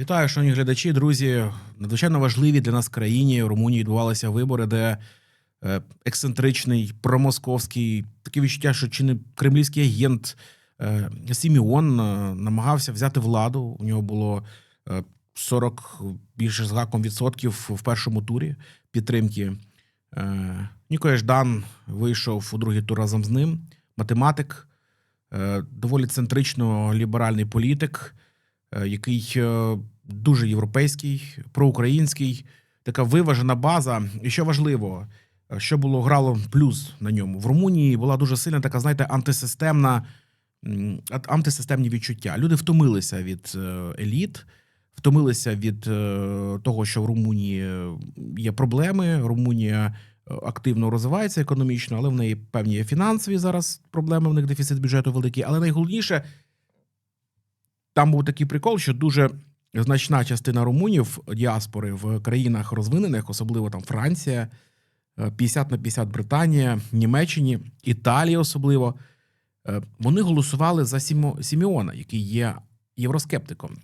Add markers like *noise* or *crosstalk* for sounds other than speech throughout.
Вітаю, шановні глядачі, друзі. Надзвичайно важливі для нас країні. В Румунії відбувалися вибори, де е, ексцентричний, промосковський, таке відчуття, що чи не кремлівський агент е, Сіміон е, намагався взяти владу. У нього було е, 40 більше з гаком відсотків в першому турі підтримки. Нікоя Ждан вийшов у другий тур разом з ним. Математик, доволі центрично ліберальний політик який е, дуже європейський, проукраїнський, така виважена база. І що важливо, е, що було грало плюс на ньому в Румунії, була дуже сильна така, знаєте, антисистемна антисистемні відчуття. Люди втомилися від е, еліт, втомилися від е, того, що в Румунії е, є проблеми. Румунія е, активно розвивається економічно, але в неї певні фінансові зараз проблеми. В них дефіцит бюджету великий. Але найголовніше там був такий прикол, що дуже значна частина румунів діаспори в країнах розвинених, особливо там Франція, е, 50 на 50 Британія, Німеччині, Італія особливо. е, Вони голосували за Сімо, Сімеона, який є євроскептиком.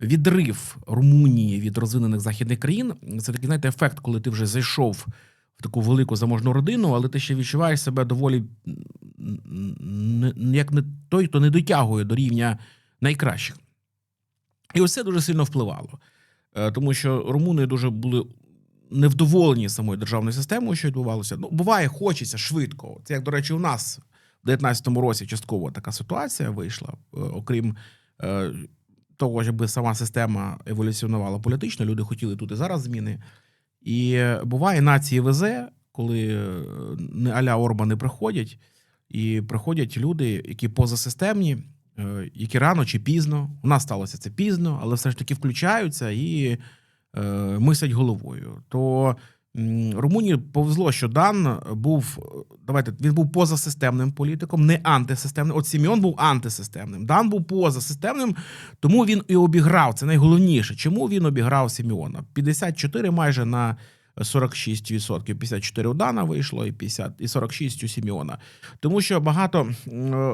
Відрив Румунії від розвинених західних країн це такий, знаєте, ефект, коли ти вже зайшов в таку велику заможну родину, але ти ще відчуваєш себе доволі як не той, хто не дотягує до рівня найкращих. І ось це дуже сильно впливало, Е, тому що румуни дуже були невдоволені самою державною системою, що відбувалося. Ну, буває, хочеться швидко. Це як, до речі, у нас в 19-му році частково така ситуація вийшла, Е, окрім е, того, щоб сама система еволюціонувала політично, люди хотіли тут і зараз зміни. І буває, нації везе, коли не аля Орбани приходять, і приходять люди, які позасистемні, які рано чи пізно, у нас сталося це пізно, але все ж таки включаються і е, мислять головою. То Румунії повезло, що Дан був е, давайте він був позасистемним політиком, не антисистемним. От Сіміон був антисистемним. Дан був позасистемним, тому він і обіграв. Це найголовніше. Чому він обіграв Сіміона? 54 майже на 46%. 54 у Дана вийшло, і 50, і 46 у Сіміона. Тому що багато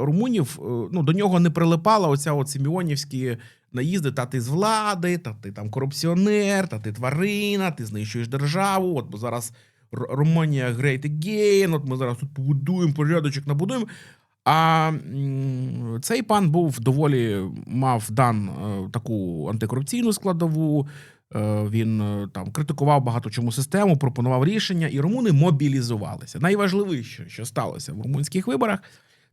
румунів е, ну, до нього не прилипала оця от сіміонівські наїзди, та ти з влади, та ти там корупціонер, та ти тварина, ти знищуєш державу. От бо зараз Румунія great again, от ми зараз тут побудуємо порядочок, набудуємо. А цей пан був доволі мав дан е, таку антикорупційну складову. Е, Він е, там критикував багато чому систему, пропонував рішення, і румуни мобілізувалися. Найважливіше, що сталося в румунських виборах,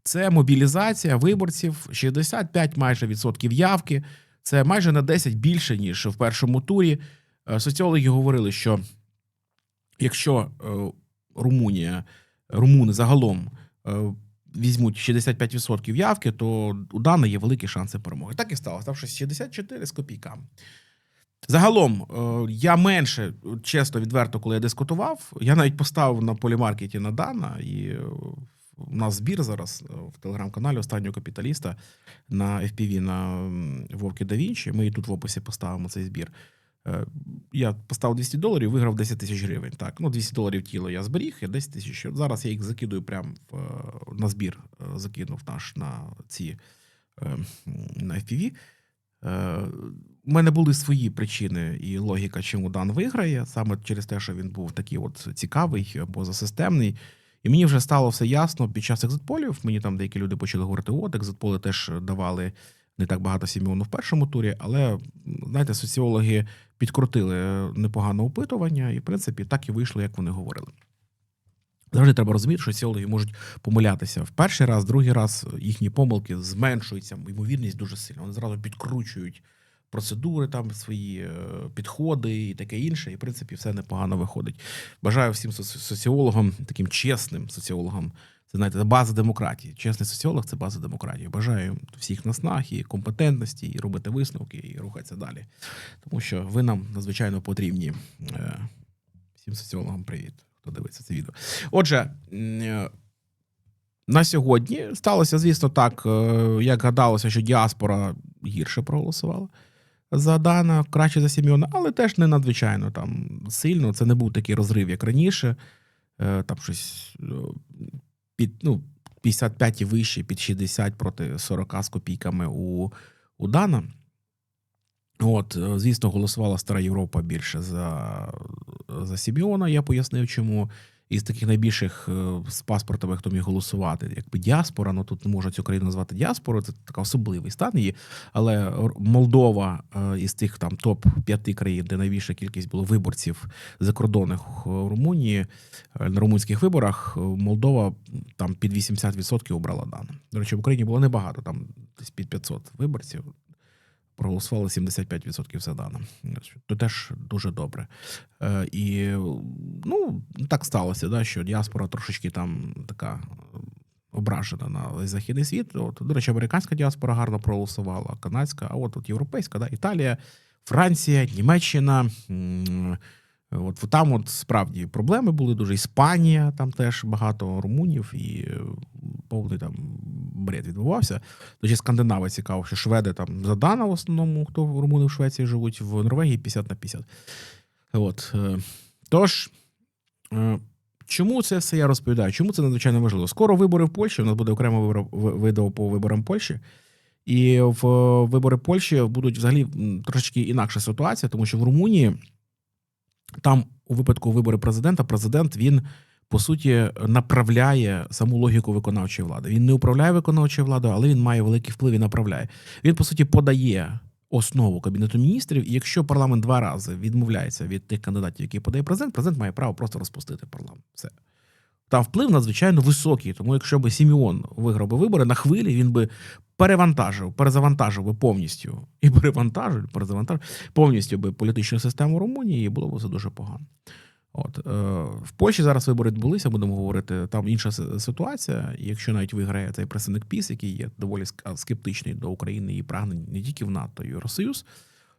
це мобілізація виборців, 65 майже відсотків явки. Це майже на 10 більше ніж в першому турі. Е, Соціологи говорили, що якщо Румунія, румуни загалом візьмуть 65% явки, то у Дана є великі шанси перемоги. Так і сталося. Став щось 64 з копійками. Загалом, е, я менше, чесно, відверто, коли я дискутував, я навіть поставив на полімаркеті на Дана, і е, у нас збір зараз е, в телеграм-каналі останнього капіталіста на FPV на Вовки да Вінчі. Ми і тут в описі поставимо цей збір. Е, Я поставив 200 доларів, виграв 10 тисяч гривень. Так, ну 200 доларів тіло я зберіг, я 10 тисяч. Зараз я їх закидую прямо е, на збір, е, закинув наш на ці е, на FPV. Е, У мене були свої причини і логіка, чому Дан виграє, саме через те, що він був такий от цікавий, позасистемний. І мені вже стало все ясно під час екзитполів. Мені там деякі люди почали говорити: от, екзитполи теж давали не так багато Сімеону в першому турі, але знаєте, соціологи підкрутили непогане опитування, і в принципі так і вийшло, як вони говорили. Завжди треба розуміти, що соціологи можуть помилятися в перший раз, другий раз їхні помилки зменшуються, ймовірність дуже сильно. Вони зразу підкручують процедури, там свої е, підходи і таке інше. І в принципі все непогано виходить. Бажаю всім соціологам, таким чесним соціологам. Це знаєте, база демократії. Чесний соціолог це база демократії. Бажаю всіх наснаг і компетентності, і робити висновки, і рухатися далі. Тому що ви нам надзвичайно потрібні. Е, Всім соціологам привіт, хто дивиться це відео. Отже, е, на сьогодні сталося, звісно, так, е, як гадалося, що діаспора гірше проголосувала за Дана, краще за Сімеона, але теж не надзвичайно там сильно. Це не був такий розрив, як раніше. Е, Там щось під ну, 55 і вище, під 60 проти 40 з копійками у, у Дана. От, е, звісно, голосувала стара Європа більше за, за Сіміона. Я пояснив, чому. Із таких найбільших е, з паспортами, хто міг голосувати, якби діаспора, ну тут не можна цю країну назвати діаспорою, це така особливий стан її. Але Молдова е, із тих там топ 5 країн, де найбільша кількість було виборців закордонних в Румунії на румунських виборах, Молдова там під 80% обрала дане. До речі, в Україні було небагато, там десь під 500 виборців. Проголосували 75% за дане. То теж дуже добре. Е, і ну, так сталося, да, що діаспора трошечки там така е, ображена на західний світ. От, до речі, американська діаспора гарно проголосувала, канадська, а от, от європейська, да, Італія, Франція, Німеччина. От там от справді проблеми були дуже. Іспанія, там теж багато румунів і е, повний там бред відбувався. Речі, скандинави цікаво, що шведи там задана в основному, хто румуни в Швеції живуть, в Норвегії 50 на 50. От. е, Тож, е, чому це все я розповідаю? Чому це надзвичайно важливо? Скоро вибори в Польщі. У нас буде вибор- відео по виборам Польщі. І в е, вибори Польщі будуть взагалі трошечки інакша ситуація, тому що в Румунії там у випадку вибору президента, президент він по суті направляє саму логіку виконавчої влади. Він не управляє виконавчою владою, але він має великий вплив і направляє. Він по суті подає основу кабінету міністрів. І якщо парламент два рази відмовляється від тих кандидатів, які подає президент, президент має право просто розпустити парламент. Все. Там вплив надзвичайно високий. Тому якщо би Сіміон виграв би вибори на хвилі, він би перевантажив, перезавантажив би повністю і перевантажив, перезавантажив повністю би політичну систему Румунії, і було б все дуже погано. От е, в Польщі зараз вибори відбулися, будемо говорити. Там інша ситуація. Якщо навіть виграє цей представник ПІС, який є доволі ск- скептичний до України і прагнень не тільки в НАТО і Євросоюз,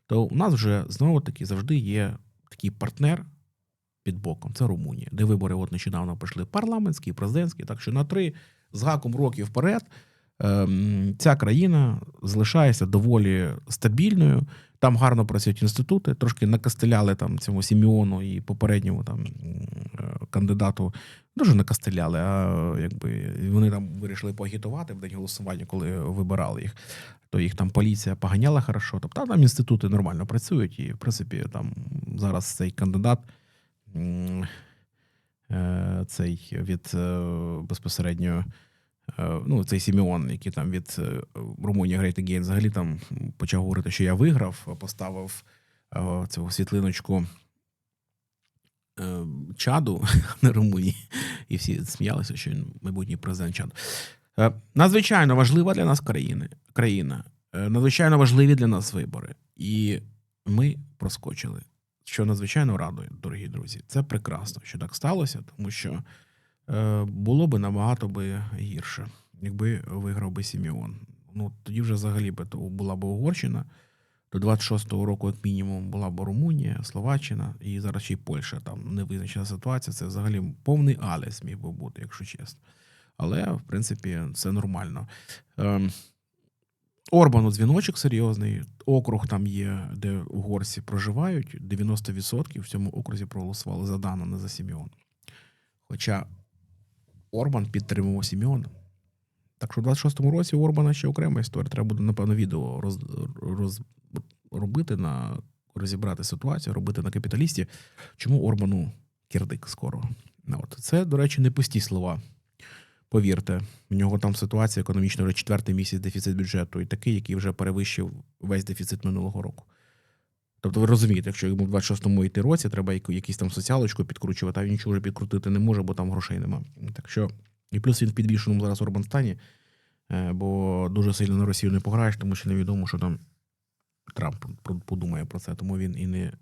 то у нас вже знову таки завжди є такий партнер під боком. Це Румунія, де вибори от нещодавно пройшли парламентські, президентські. Так що на три з гаком років вперед ця країна залишається доволі стабільною. Там гарно працюють інститути, трошки накастеляли там цьому Сіміону і попередньому там е, кандидату. Дуже накастеляли, а якби вони там вирішили поагітувати в день голосування, коли вибирали їх. То їх там поліція поганяла хорошо. Тобто там інститути нормально працюють, і в принципі там зараз цей кандидат. е, Цей від е, безпосередньо ну, цей Сімеон, який там від е, Румунії Great Again, взагалі там почав говорити, що я виграв, поставив е, цю світлиночку е, Чаду *laughs* на Румунії, і всі сміялися, що він майбутній президент Чаду. Е, Надзвичайно важлива для нас країни, країна, Е, надзвичайно важливі для нас вибори. І ми проскочили, що надзвичайно радує, дорогі друзі. Це прекрасно, що так сталося, тому що е, було би набагато би гірше, якби виграв би Сіміон. Ну тоді вже взагалі би то була б Угорщина. До 26-го року, як мінімум, була б Румунія, Словаччина і зараз ще й Польща. Там невизначена ситуація. Це взагалі повний алес міг би бути, якщо чесно. Але, в принципі, це нормально. Ем, Орбану дзвіночок серйозний. Округ там є, де угорці проживають. 90% в цьому окрузі проголосували за Дана, не за Сіміона. Хоча Орбан підтримував Сіміона. Так що в 26-му році у Орбана ще окрема історія. Треба буде, напевно, відео роз, роз, робити на розібрати ситуацію, робити на капіталісті. Чому Орбану кірдик скоро? Ну, От. Це, до речі, не пусті слова. Повірте, в нього там ситуація економічна вже четвертий місяць дефіцит бюджету, і такий, який вже перевищив весь дефіцит минулого року. Тобто, ви розумієте, якщо йому в 26-му йти році, треба яку- якусь там соціалочку підкручувати, а він нічого вже підкрутити не може, бо там грошей нема. Так що, і плюс він в підвішеному зараз Орбан стані, е, бо дуже сильно на Росію не пограєш, тому що невідомо, що там Трамп подумає про це. Тому він і не.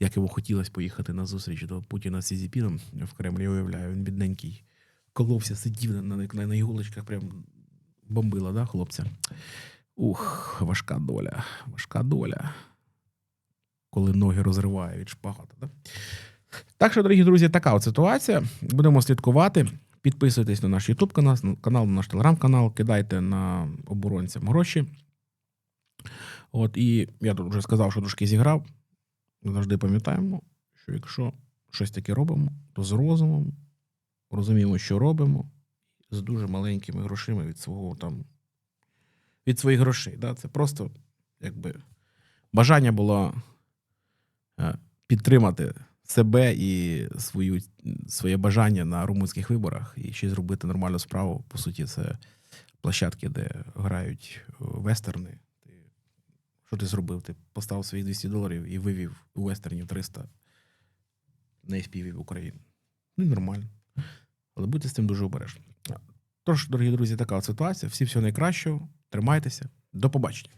Як йому хотілося поїхати на зустріч до Путіна з Сізіпіном в Кремль, я уявляю, він бідненький коловся, сидів на, на, на, на іголочках, прям бомбила, да, хлопця? Ух, важка доля, важка доля. Коли ноги розриває від шпагата. Да? Так що, дорогі друзі, така от ситуація. Будемо слідкувати. Підписуйтесь на наш YouTube канал, канал, на наш телеграм-канал, кидайте на оборонцям гроші. От, і я тут вже сказав, що трошки зіграв. Завжди пам'ятаємо, що якщо щось таке робимо, то з розумом, розуміємо, що робимо, з дуже маленькими грошима від свого там від своїх грошей. Да? Це просто якби бажання було підтримати себе і свою, своє бажання на румунських виборах і ще зробити нормальну справу. По суті, це площадки, де грають е, вестерни. Що ти зробив? Ти поставив свої 200 доларів і вивів у вестернів 300 на FPV в Україну. Ну, нормально. Але будьте з цим дуже обережні. Тож, дорогі друзі, така от ситуація. Всі всього найкращого. Тримайтеся. До побачення.